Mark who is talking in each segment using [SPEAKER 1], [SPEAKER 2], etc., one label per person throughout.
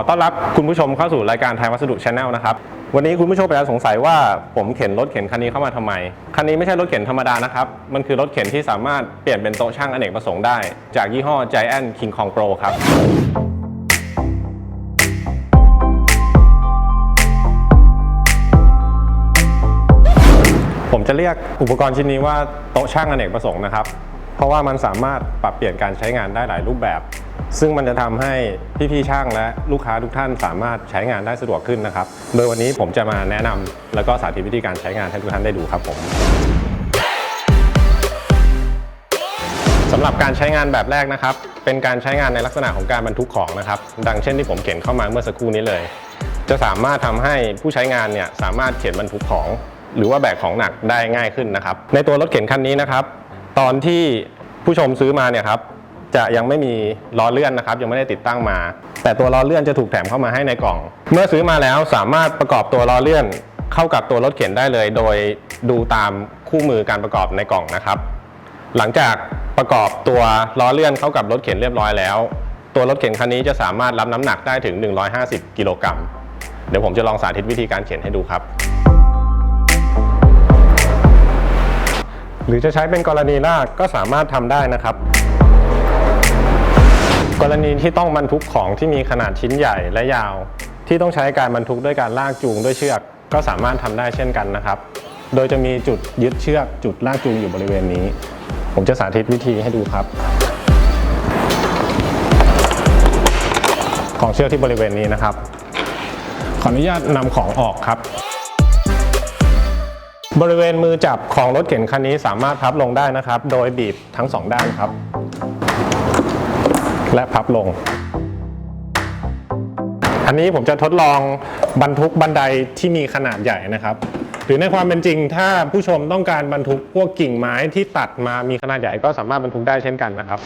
[SPEAKER 1] อต้อนรับคุณผู้ชมเข้าสู่รายการไทยวัสดุชาแนลนะครับ วันนี้คุณผู้ชมอาจจะสงสัยว่าผมเข็นรถเข็นคันนี้เข้ามาทำไม คันนี้ไม่ใช่รถเข็นธรรมดานะครับ มันคือรถเข็นที่สามารถเปลี่ยนเป็นโต๊ะช่างอเนกประสงค์ได้ จากยี่ห้อ Giant King Kong Pro ครับผมจะเรียกอุปกรณ์ชิ้นนี้ว่าโต๊ะช่างอเนกประสงค์นะครับ เพราะว่ามันสามารถปรับเปลี่ยนการใช้งานได้หลายรูปแบบ ซึ่งมันจะทำให้พี่ๆช่างและลูกค้าทุกท่านสามารถใช้งานได้สะดวกขึ้นนะครับ โดยวันนี้ผมจะมาแนะนำแล้วก็สาธิตวิธีการใช้งานให้ทุกท่านได้ดูครับผมสำหรับการใช้งานแบบแรกนะครับ เป็นการใช้งานในลักษณะของการบรรทุกของนะครับ ดังเช่นที่ผมเข็นเข้ามาเมื่อสักครู่นี้เลย จะสามารถทำให้ผู้ใช้งานเนี่ยสามารถเข็นบรรทุกของ หรือว่าแบกของหนักได้ง่ายขึ้นนะครับ ในตัวรถเข็นคันนี้นะครับ ตอนที่ผู้ชมซื้อมาเนี่ยครับ จะยังไม่มีล้อเลื่อนนะครับ ยังไม่ได้ติดตั้งมา แต่ตัวล้อเลื่อนจะถูกแถมเข้ามาให้ในกล่อง เมื่อซื้อมาแล้วสามารถประกอบตัวล้อเลื่อน เข้ากับตัวรถเข็นได้เลย โดยดูตามคู่มือการประกอบในกล่องนะครับ หลังจากประกอบตัวล้อเลื่อนเข้ากับรถเข็นเรียบร้อยแล้ว ตัวรถเข็นคันนี้จะสามารถรับน้ำหนักได้ถึง 150 กิโลกรัมเดี๋ยวผมจะลองสาธิตวิธีการเข็นให้ดูครับหรือจะใช้เป็นกรณีลากก็สามารถทำได้นะครับ กรณีที่ต้องบรรทุกของที่มีขนาดชิ้นใหญ่และยาว ที่ต้องใช้การบรรทุกด้วยการลากจูงด้วยเชือก ก็สามารถทำได้เช่นกันนะครับ โดยจะมีจุดยึดเชือกจุดลากจูงอยู่บริเวณนี้ ผมจะสาธิตวิธีให้ดูครับ ของเชือกที่บริเวณนี้นะครับ ขออนุญาตนำของออกครับ บริเวณมือจับของรถเข็นคันนี้สามารถพับลงได้นะครับ โดยบีบทั้งสองด้านครับ และพับลง อันนี้ผมจะทดลองบรรทุกบันไดที่มีขนาดใหญ่นะครับ หรือในความเป็นจริง ถ้าผู้ชมต้องการบรรทุกพวกกิ่งไม้ที่ตัดมามีขนาดใหญ่ก็สามารถบรรทุกได้เช่นกันนะครับ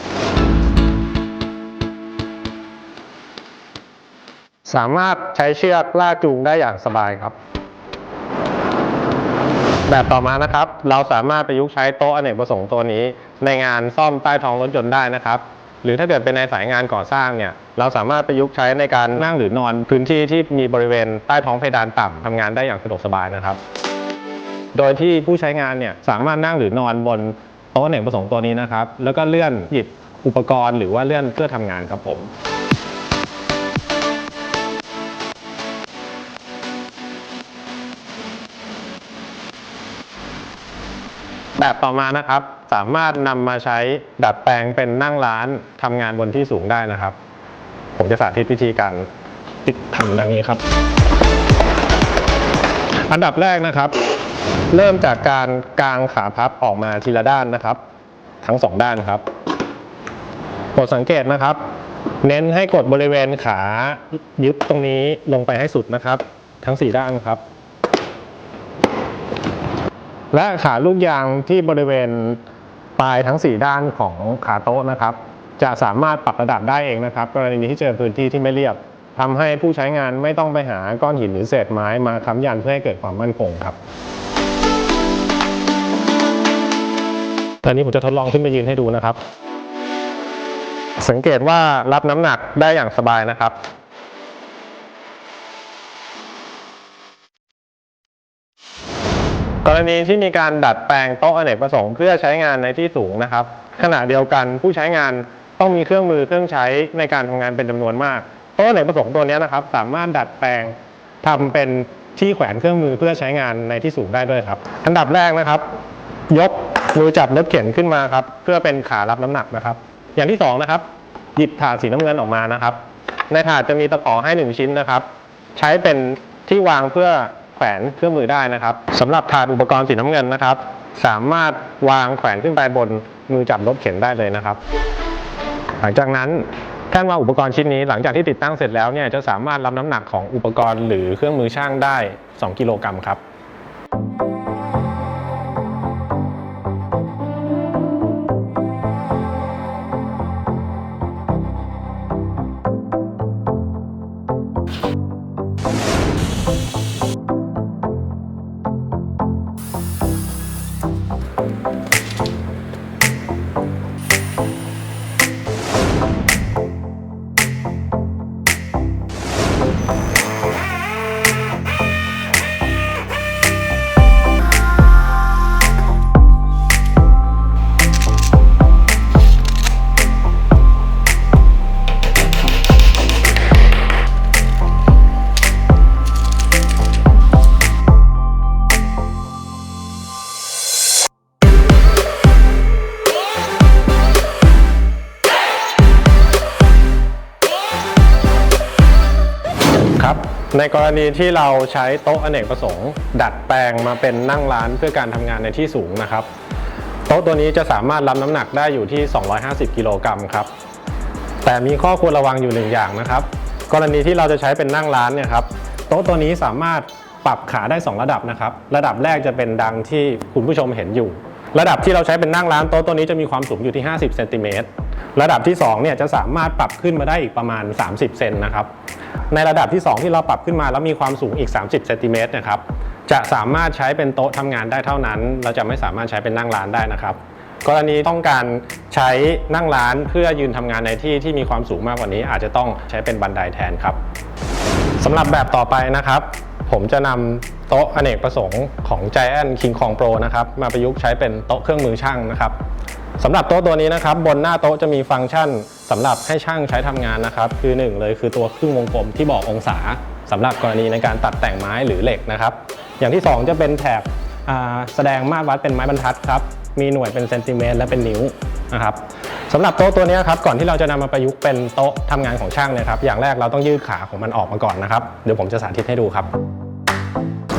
[SPEAKER 1] สามารถใช้เชือกลากจูงได้อย่างสบายครับแบบต่อมานะครับ เราสามารถประยุกต์ใช้โต๊ะอเนกประสงค์ตัวนี้ ในงานซ่อมใต้ท้องรถยนต์ได้นะครับ หรือถ้าเกิดเป็นในสายงานก่อสร้างเนี่ยเราสามารถประยุกต์ใช้ในการนั่งหรือนอน พื้นที่ที่มีบริเวณใต้ท้องเพดานต่ำทำงานได้อย่างสะดวกสบายนะครับ โดยที่ผู้ใช้งานเนี่ยสามารถนั่งหรือนอนบนโต๊ะอเนกประสงค์ตัวนี้นะครับแล้วก็เลื่อนหยิบอุปกรณ์หรือว่าเลื่อนเพื่อทำงานครับผม แบบต่อมานะครับ สามารถนำมาใช้ดัดแปลงเป็นนั่งร้านทำงานบนที่สูงได้นะครับ ผมจะสาธิตวิธีการติดทำดังนี้ครับ อันดับแรกนะครับ เริ่มจากการกางขาพับออกมาทีละด้านนะครับ ทั้งสองด้านครับโปรดสังเกตนะครับ เน้นให้กดบริเวณขายึดตรงนี้ลงไปให้สุดนะครับ ทั้งสี่ด้านครับ และขาลูกยางที่บริเวณปลายทั้ง 4 ด้านของขาโต๊ะนะครับ จะสามารถปรับระดับได้เองนะครับ กรณีที่เจอพื้นที่ที่ไม่เรียบทำให้ผู้ใช้งานไม่ต้องไปหาก้อนหินหรือเศษไม้มาค้ำยันเพื่อให้เกิดความมั่นคงครับตอนนี้ผมจะทดลองขึ้นไปยืนให้ดูนะครับ สังเกตว่ารับน้ำหนักได้อย่างสบายนะครับ กรณีที่มีการดัดแปลงโต๊ะอเนกประสงค์เพื่อใช้งานในที่สูงนะครับ ขณะเดียวกันผู้ใช้งานต้องมีเครื่องมือเครื่องใช้ในการทำงานเป็นจำนวนมากโต๊ะอเนกประสงค์ตัวนี้นะครับ สามารถดัดแปลงทำเป็นที่แขวนเครื่องมือเพื่อใช้งานในที่สูงได้ด้วยครับ อันดับแรกนะครับ ยกมือจับรถเข็นขึ้นมาครับเพื่อเป็นขารับน้ำหนักนะครับ อย่างที่สองนะครับหยิบถาดสีน้ำเงินออกมานะครับ ในถาดจะมีตะขอให้หนึ่งชิ้นนะครับ ใช้เป็นที่วางเพื่อ แขวนเครื่องมือได้นะครับสำหรับถาดอุปกรณ์สีน้ำเงินนะครับ สามารถวางแขวนขึ้นไปบนมือจับรถเข็นได้เลยนะครับ หลังจากนั้นแท่นวางอุปกรณ์ชิ้นนี้หลังจากที่ติดตั้งเสร็จแล้วเนี่ยจะสามารถรับน้ำหนักของอุปกรณ์หรือเครื่องมือช่างได้ 2 กิโลกรัมครับ ในกรณีที่เราใช้โต๊ะอเนกประสงค์ ดัดแปลงมาเป็นนั่งร้านเพื่อการทำงานในที่สูงนะครับ โต๊ะตัวนี้จะสามารถรับน้ำหนักได้อยู่ที่ 250 กิโลกรัมครับ แต่มีข้อควรระวังอยู่หนึ่งอย่างนะครับ กรณีที่เราจะใช้เป็นนั่งร้านเนี่ยครับโต๊ะตัวนี้สามารถปรับขาได้ 2 ระดับนะครับ ระดับแรกจะเป็นดังที่คุณผู้ชมเห็นอยู่ ระดับที่เราใช้เป็นนั่งร้านโต๊ะตัวนี้จะมีความสูงอยู่ที่ 50เซนติเมตรระดับที่2เนี่ยจะสามารถปรับขึ้นมาได้อีกประมาณ 30เซนนะครับ ในระดับที่ 2 ที่เราปรับขึ้นมาแล้วมีความสูงอีก 30เซนติเมตรนะครับจะสามารถใช้เป็นโต๊ะทำงานได้เท่านั้น เราจะไม่สามารถใช้เป็นนั่งร้านได้นะครับกรณีต้องการใช้นั่งร้านเพื่อยืนทำงานในที่ที่มีความสูงมากกว่านี้ อาจจะต้องใช้เป็นบันไดแทนครับสำหรับแบบต่อไปนะครับ ผมจะนำโต๊ะอเนกประสงค์ของ Giant King Kong Pro นะครับมาประยุกต์ใช้เป็นโต๊ะเครื่องมือช่างนะครับสำหรับโต๊ะตัวนี้นะครับ บนหน้าโต๊ะจะมีฟังก์ชัน สำหรับให้ช่างใช้ทำงานนะครับ คือหนึ่งเลยคือตัวครึ่งวงกลมที่บอกองศาสำหรับกรณีในการตัดแต่งไม้หรือเหล็กนะครับ อย่างที่สองจะเป็นแถบแสดงมาตรวัดเป็นไม้บรรทัดครับ มีหน่วยเป็นเซนติเมตรและเป็นนิ้วนะครับสำหรับโต๊ะตัวนี้ครับก่อนที่เราจะนำมาประยุกต์เป็นโต๊ะทำงานของช่างเนี่ยครับ อย่างแรกเราต้องยืดขาของมันออกมาก่อนนะครับเดี๋ยวผมจะสาธิตให้ดูครับ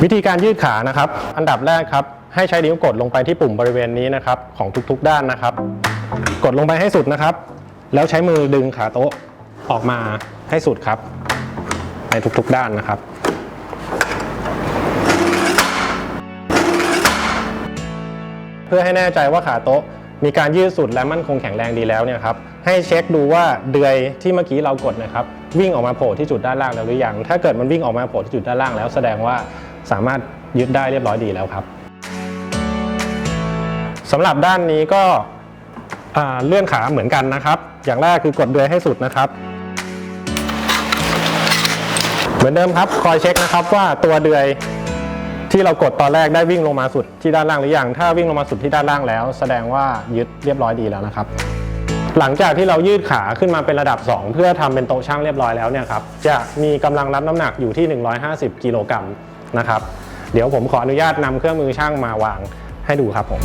[SPEAKER 1] วิธีการยืดขานะครับ อันดับแรกครับให้ใช้นิ้วกดลงไปที่ปุ่มบริเวณนี้นะครับของทุกๆด้านนะครับ กดลงไปให้สุดนะครับ แล้วใช้มือดึงขาโต๊ะออกมาให้สุดครับ ในทุกๆด้านนะครับ เพื่อให้แน่ใจว่าขาโต๊ะมีการยืดสุดและมั่นคงแข็งแรงดีแล้วเนี่ยครับให้เช็คดูว่าเดือยที่เมื่อกี้เรากดนะครับ วิ่งออกมาโผล่ที่จุดด้านล่างแล้วหรือยังถ้าเกิดมันวิ่งออกมาโผล่ที่จุดด้านล่างแล้ว แสดงว่าสามารถยึดได้เรียบร้อยดีแล้วครับสำหรับด้านนี้ก็ เลื่อนขาเหมือนกันนะครับ อย่างแรกคือกดเดือยให้สุดนะครับ เหมือนเดิมครับคอยเช็คนะครับว่าตัวเดือยที่เรากดตอนแรกได้วิ่งลงมาสุดที่ด้านล่างหรือยัง ถ้าวิ่งลงมาสุดที่ด้านล่างแล้ว แสดงว่ายึดเรียบร้อยดีแล้วนะครับ หลังจากที่เรายืดขาขึ้นมาเป็นระดับ 2 เพื่อทำเป็นโต๊ะช่างเรียบร้อยแล้วเนี่ยครับจะมีกำลังรับน้ำหนักอยู่ที่ 150 กิโลกรัมนะครับ เดี๋ยวผมขออนุญาตนำเครื่องมือช่างมาวางให้ดูครับผม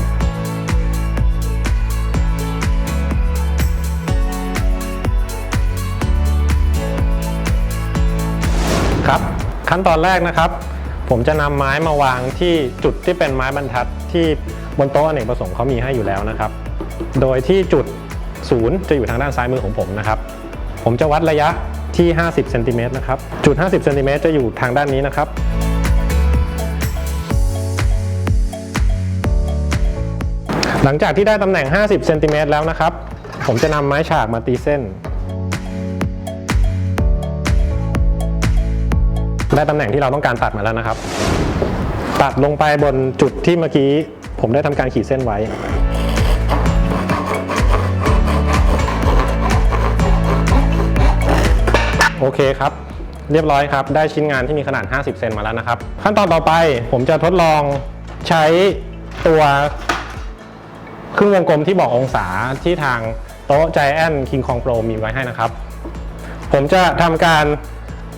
[SPEAKER 1] ขั้นตอนแรกนะครับ ผมจะนำไม้มาวางที่จุดที่เป็นไม้บรรทัดที่บนโต๊ะอเนกประสงค์เขามีให้อยู่แล้วนะครับ โดยที่จุดศูนย์จะอยู่ทางด้านซ้ายมือของผมนะครับ ผมจะวัดระยะที่ 50เซนติเมตรนะครับ จุด 50เซนติเมตรจะอยู่ทางด้านนี้นะครับ หลังจากที่ได้ตำแหน่ง 50เซนติเมตรแล้วนะครับ ผมจะนำไม้ฉากมาตีเส้น ได้ตำแหน่งที่เราต้องการตัดมาแล้วนะครับ ตัดลงไปบนจุดที่เมื่อกี้ผมได้ทำการขีดเส้นไว้โอเคครับเรียบร้อยครับได้ชิ้นงานที่มีขนาด 50 เซนมาแล้วนะครับ ขั้นตอนต่อไปผมจะทดลองใช้ตัวครึ่งวงกลมที่บอกองศาที่ทางโต๊ะ Giant King Kong Pro มีไว้ให้นะครับ ผมจะทำการ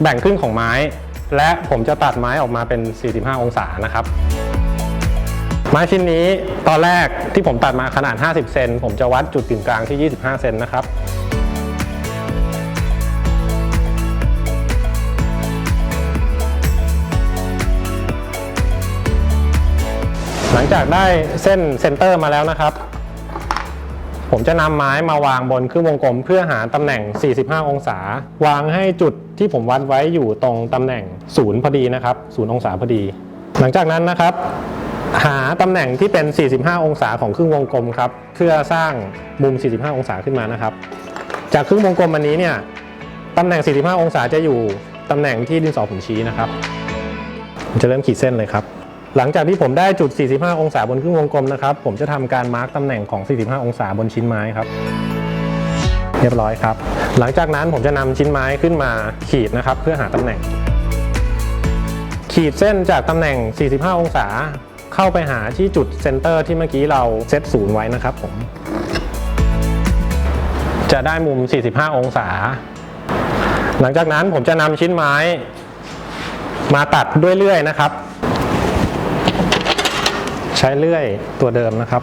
[SPEAKER 1] แบ่งครึ่งของไม้ และผมจะตัดไม้ออกมาเป็น 45 องศานะครับ ไม้ชิ้นนี้ตอนแรกที่ผมตัดมาขนาด 50 เซนผมจะวัดจุดกึ่งกลางที่ 25 เซนนะครับหลังจากได้เส้นเซนเตอร์มาแล้วนะครับ ผมจะนำไม้มาวางบนครึ่งวงกลม เพื่อหาตำแหน่ง 45 องศา วางให้จุด ที่ผมวัดไว้อยู่ตรงตำแหน่งศูนย์พอดีนะครับศูนย์องศาพอดี หลังจากนั้นนะครับ หาตำแหน่งที่เป็น 45 องศาของครึ่งวงกลมครับเพื่อสร้างมุม 45 องศาขึ้นมานะครับ จากครึ่งวงกลมอันนี้เนี่ยตำแหน่ง 45 องศาจะอยู่ตำแหน่งที่ดินสอผมชี้นะครับผมจะเริ่มขีดเส้นเลยครับ หลังจากที่ผมได้จุด 45 องศาบนครึ่งวงกลมนะครับ ผมจะทำการมาร์กตำแหน่งของ 45 องศาบนชิ้นไม้ครับ เรียบร้อยครับ หลังจากนั้นผมจะนำชิ้นไม้ขึ้นมาขีดนะครับ เพื่อหาตำแหน่ง ขีดเส้นจากตำแหน่ง 45 องศา เข้าไปหาที่จุดเซนเตอร์ที่เมื่อกี้เราเซตศูนย์ไว้นะครับผม จะได้มุม 45 องศา หลังจากนั้นผมจะนำชิ้นไม้ มาตัดด้วยเลื่อยนะครับ ใช้เลื่อยตัวเดิมนะครับ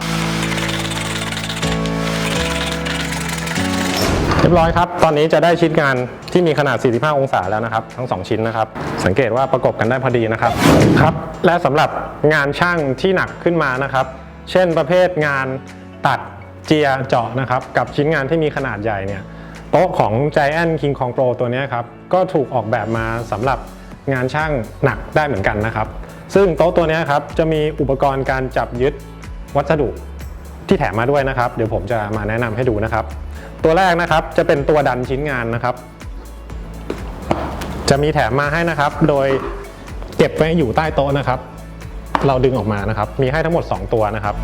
[SPEAKER 1] เรียบร้อยครับ ตอนนี้จะได้ชิ้นงานที่มีขนาด 45 องศาแล้วนะครับ ทั้ง 2 ชิ้นนะครับ สังเกตว่าประกบกันได้พอดีนะครับ ครับ และสำหรับงานช่างที่หนักขึ้นมานะครับ เช่นประเภทงานตัดเจียเจาะนะครับ กับชิ้นงานที่มีขนาดใหญ่เนี่ยโต๊ะของ Giant King Kong Pro ตัวเนี้ยครับ ก็ถูกออกแบบมาสำหรับงานช่างหนักได้เหมือนกันนะครับ ซึ่งโต๊ะตัวเนี้ยครับจะมีอุปกรณ์การจับยึดวัสดุที่แถมมาด้วยนะครับ เดี๋ยวผมจะมาแนะนำให้ดูนะครับ ตัวแรกนะครับจะเป็นตัวดันชิ้นงานนะครับ จะมีแถมมาให้นะครับ โดยเก็บไว้อยู่ใต้โต๊ะนะครับ เราดึงออกมานะครับ มีให้ทั้งหมด 2 ตัวนะครับ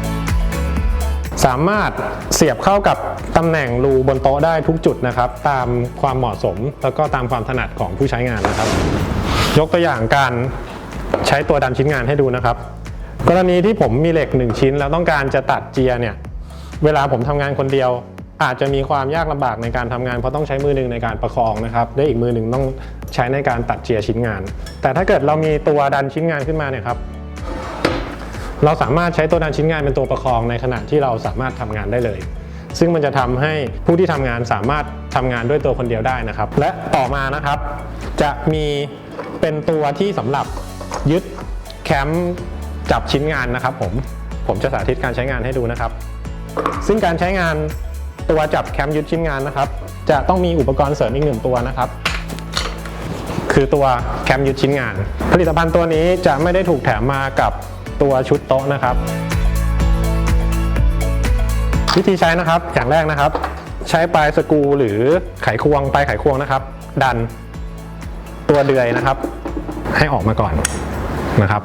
[SPEAKER 1] สามารถเสียบเข้ากับตำแหน่งรูบนโต๊ะได้ทุกจุดนะครับ ตามความเหมาะสมแล้วก็ตามความถนัดของผู้ใช้งานนะครับ ยกตัวอย่างการใช้ตัวดันชิ้นงานให้ดูนะครับ กรณีที่ผมมีเหล็ก 1 ชิ้น แล้วต้องการจะตัดเจียเนี่ยเวลาผมทำงานคนเดียว อาจจะมีความยากลำบากในการทำงานเพราะต้องใช้มือหนึ่งในการประคองนะครับและอีกมือหนึ่งต้องใช้ในการตัดเจียชิ้นงาน แต่ถ้าเกิดเรามีตัวดันชิ้นงานขึ้นมาเนี่ยครับเราสามารถใช้ตัวดันชิ้นงานเป็นตัวประคองในขณะที่เราสามารถทำงานได้เลย ซึ่งมันจะทำให้ผู้ที่ทำงานสามารถทำงานด้วยตัวคนเดียวได้นะครับ และต่อมานะครับ จะมีเป็นตัวที่สำหรับยึดแคมป์จับชิ้นงานนะครับ ผมผมจะสาธิตการใช้งานให้ดูนะครับ ซึ่งการใช้งาน ตัวจับแคมยึดชิ้นงานนะครับ จะต้องมีอุปกรณ์เสริมอีกหนึ่งตัวนะครับ คือตัวแคมยึดชิ้นงาน ผลิตภัณฑ์ตัวนี้จะไม่ได้ถูกแถมมากับตัวชุดโต๊ะนะครับ วิธีใช้นะครับอย่างแรกนะครับ ใช้ปลายสกรูหรือไขควงปลายไขควงนะครับ ดันตัวเดือยนะครับ ให้ออกมาก่อนนะครับ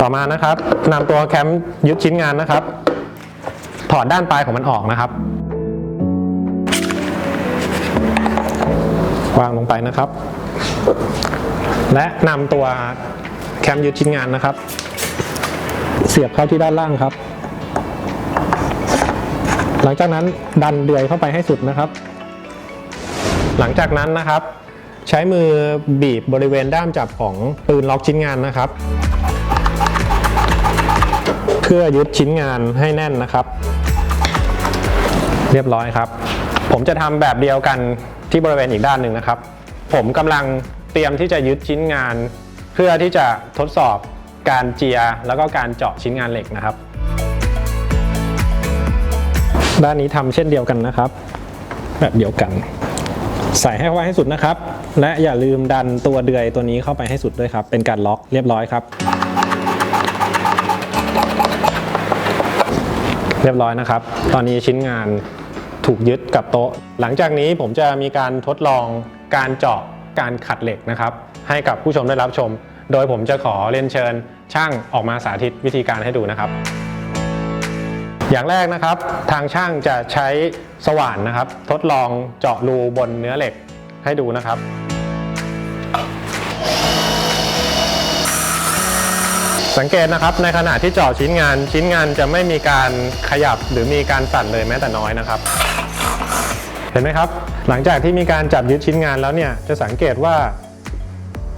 [SPEAKER 1] ต่อมานะครับนำตัวแคมยึดชิ้นงานนะครับ ถอดด้านปลายของมันออกนะครับ วางลงไปนะครับ และนำตัวแคมยึดชิ้นงานนะครับ เสียบเข้าที่ด้านล่างครับ หลังจากนั้นดันเดือยเข้าไปให้สุดนะครับ หลังจากนั้นนะครับ ใช้มือบีบบริเวณด้ามจับของปืนล็อกชิ้นงานนะครับเพื่อยึดชิ้นงานให้แน่นนะครับ เรียบร้อยครับ ผมจะทำแบบเดียวกันที่บริเวณอีกด้านหนึ่งนะครับ ผมกำลังเตรียมที่จะยึดชิ้นงาน เพื่อที่จะทดสอบการเจียแล้วก็การเจาะชิ้นงานเหล็กนะครับ ด้านนี้ทำเช่นเดียวกันนะครับ แบบเดียวกัน ใส่ให้เข้าไปให้สุดนะครับ และอย่าลืมดันตัวเดือยตัวนี้เข้าไปให้สุดด้วยครับ เป็นการล็อกเรียบร้อยครับเรียบร้อยนะครับ ตอนนี้ชิ้นงาน ถูกยึดกับโต๊ะ หลังจากนี้ผมจะมีการทดลองการเจาะการขัดเหล็กนะครับ ให้กับผู้ชมได้รับชม โดยผมจะขอเรียนเชิญช่างออกมาสาธิตวิธีการให้ดูนะครับ อย่างแรกนะครับ ทางช่างจะใช้สว่านนะครับ ทดลองเจาะรูบนเนื้อเหล็กให้ดูนะครับ สังเกตนะครับในขณะที่เจาะชิ้นงาน ชิ้นงานจะไม่มีการขยับหรือมีการสั่นเลยแม้แต่น้อยนะครับ เห็นไหมครับ หลังจากที่มีการจับยึดชิ้นงานแล้วเนี่ยจะสังเกตว่า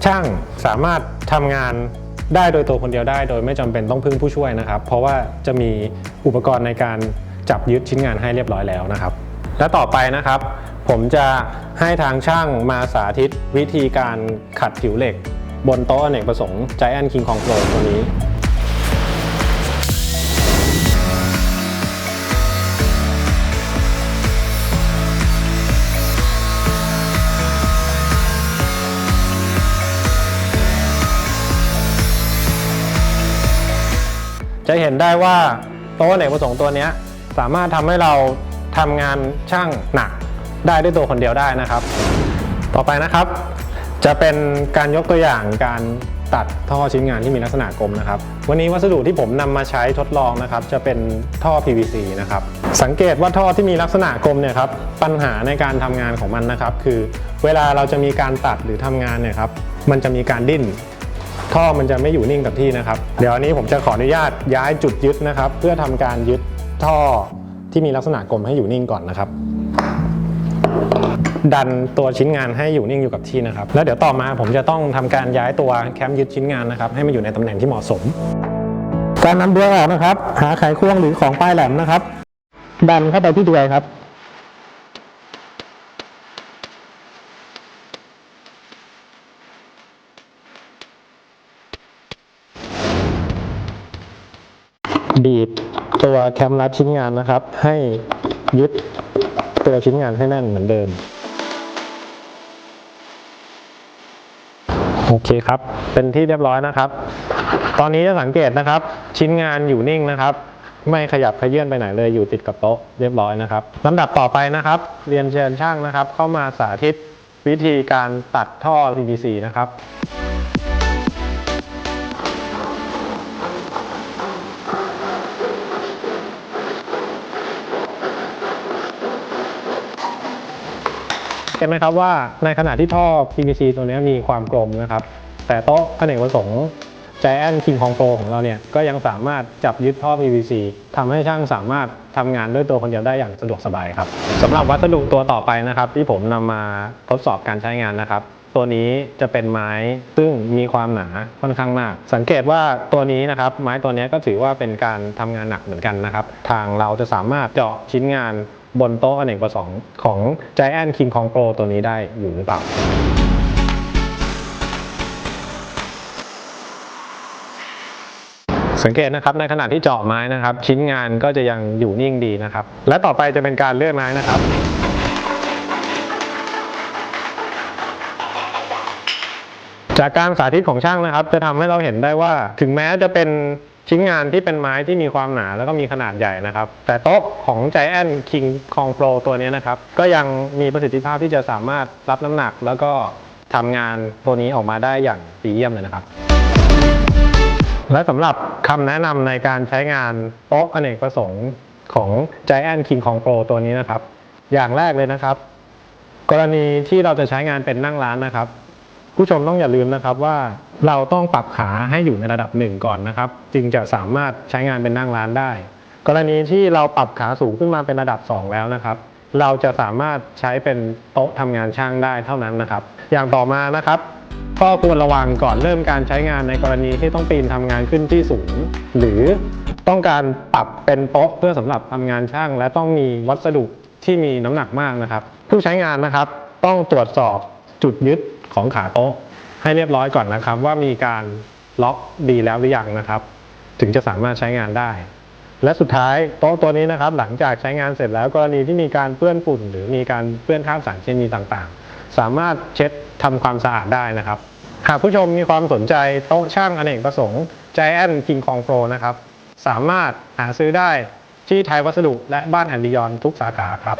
[SPEAKER 1] ช่างสามารถทำงานได้โดยตัวคนเดียวได้ โดยไม่จำเป็นต้องพึ่งผู้ช่วยนะครับ เพราะว่าจะมีอุปกรณ์ในการจับยึดชิ้นงานให้เรียบร้อยแล้วนะครับ และต่อไปนะครับ ผมจะให้ทางช่างมาสาธิตวิธีการขัดผิวเหล็ก บนโต๊ะอเนกประสงค์ Giant King Kong Pro ตัวนี้จะเห็นได้ว่าโต๊ะอเนกประสงค์ตัวนี้สามารถทำให้เราทำงานช่างหนักได้ด้วยตัวคนเดียวได้นะครับ ต่อไปนะครับ จะเป็นการยกตัวอย่างการตัดท่อชิ้นงานที่มีลักษณะกลมนะครับ วันนี้วัสดุที่ผมนำมาใช้ทดลองนะครับ จะเป็นท่อ PVC นะครับ สังเกตว่าท่อที่มีลักษณะกลมเนี่ยครับ ปัญหาในการทำงานของมันนะครับ คือเวลาเราจะมีการตัดหรือทำงานเนี่ยครับ มันจะมีการดิ้น ท่อมันจะไม่อยู่นิ่งกับที่นะครับ เดี๋ยวอันนี้ผมจะขออนุญาตย้ายจุดยึดนะครับ เพื่อทำการยึดท่อที่มีลักษณะกลมให้อยู่นิ่งก่อนนะครับ ดันตัวชิ้นงานให้อยู่นิ่งอยู่กับที่นะครับ แล้วเดี๋ยวต่อมาผมจะต้องทำการย้ายตัวแคมป์ยึดชิ้นงานนะครับให้มันอยู่ในตำแหน่งที่เหมาะสม การนำด้วยออกนะครับ หาไขควงหรือของป้ายแหลมนะครับ ดันเข้าไปที่ด้วยครับบีบตัวแคมรัดชิ้นงานนะครับ ให้ยึดตัวชิ้นงานให้แน่นเหมือนเดิม โอเคครับ เป็นที่เรียบร้อยนะครับ ตอนนี้จะสังเกตนะครับ ชิ้นงานอยู่นิ่งนะครับ ไม่ขยับขยื่นไปไหนเลยอยู่ติดกับโต๊ะเรียบร้อยนะครับลำดับต่อไปนะครับ เรียนเชิญช่างนะครับ เข้ามาสาธิตวิธีการตัดท่อ PVC นะครับ็นไหมครับว่าในขณะที่ท่อ PVC ตัวนี้มีความกลมนะครับ แต่โต๊ะอเนกประสงค์ Giant King Kong Pro ของเราเนี่ยก็ยังสามารถจับยึดท่อ PVC ทำให้ช่างสามารถทำงานด้วยตัวคนเดียวได้อย่างสะดวกสบายครับสำหรับวัสดุตัวต่อไปนะครับ ที่ผมนำมาทดสอบการใช้งานนะครับ ตัวนี้จะเป็นไม้ซึ่งมีความหนาค่อนข้างมาก สังเกตว่าตัวนี้นะครับ ไม้ตัวนี้ก็ถือว่าเป็นการทำงานหนักเหมือนกันนะครับ ทางเราจะสามารถเจาะชิ้นงาน บนโต๊ะอเนกประสงค์ของ Giant King Kong Pro ตัวนี้ได้อยู่หรือเปล่าสังเกตนะครับในขณะที่เจาะไม้นะครับ ชิ้นงานก็จะยังอยู่นิ่งดีนะครับ และต่อไปจะเป็นการเลื่อนไม้นะครับ จากการสาธิตของช่างนะครับ จะทำให้เราเห็นได้ว่าถึงแม้จะเป็น ชิ้นงานที่เป็นไม้ที่มีความหนาแล้วก็มีขนาดใหญ่นะครับ แต่โต๊ะของ Giant King Kong Pro ตัวนี้นะครับ ก็ยังมีประสิทธิภาพที่จะสามารถรับน้ำหนัก แล้วก็ทำงานตัวนี้ออกมาได้อย่างดีเยี่ยมเลยนะครับ และสำหรับคำแนะนำในการใช้งานโต๊ะอเนกประสงค์ของ Giant King Kong Pro ตัวนี้นะครับ อย่างแรกเลยนะครับ กรณีที่เราจะใช้งานเป็นนั่งร้านนะครับ ผู้ชมต้องอย่าลืมนะครับว่าเราต้องปรับขาให้อยู่ในระดับหนึ่งก่อนนะครับ จึงจะสามารถใช้งานเป็นนั่งร้านได้ กรณีที่เราปรับขาสูงขึ้นมาเป็นระดับ 2 แล้วนะครับ เราจะสามารถใช้เป็นโต๊ะทำงานช่างได้เท่านั้นนะครับ อย่างต่อมานะครับก็ควรระวังก่อนเริ่มการใช้งานในกรณีที่ต้องปีนทำงานขึ้นที่สูง หรือต้องการปรับเป็นโต๊ะเพื่อสำหรับทำงานช่าง และต้องมีวัสดุที่มีน้ำหนักมากนะครับ ผู้ใช้งานนะครับ ต้องตรวจสอบจุดยึด ของขาโต๊ะ ให้เรียบร้อยก่อนนะครับ ว่ามีการล็อกดีแล้วหรือยังนะครับ ถึงจะสามารถใช้งานได้ และสุดท้ายโต๊ะตัวนี้นะครับ หลังจากใช้งานเสร็จแล้วกรณีที่มีการเปื้อนฝุ่น หรือมีการเปื้อนคราบสารเคมีต่างๆ สามารถเช็ดทำความสะอาดได้นะครับ หากผู้ชมมีความสนใจโต๊ะช่างอเนกประสงค์ Giant King Kong Pro นะครับ สามารถหาซื้อได้ที่ไทยวัสดุและบ้านแอนดิยอนทุกสาขาครับ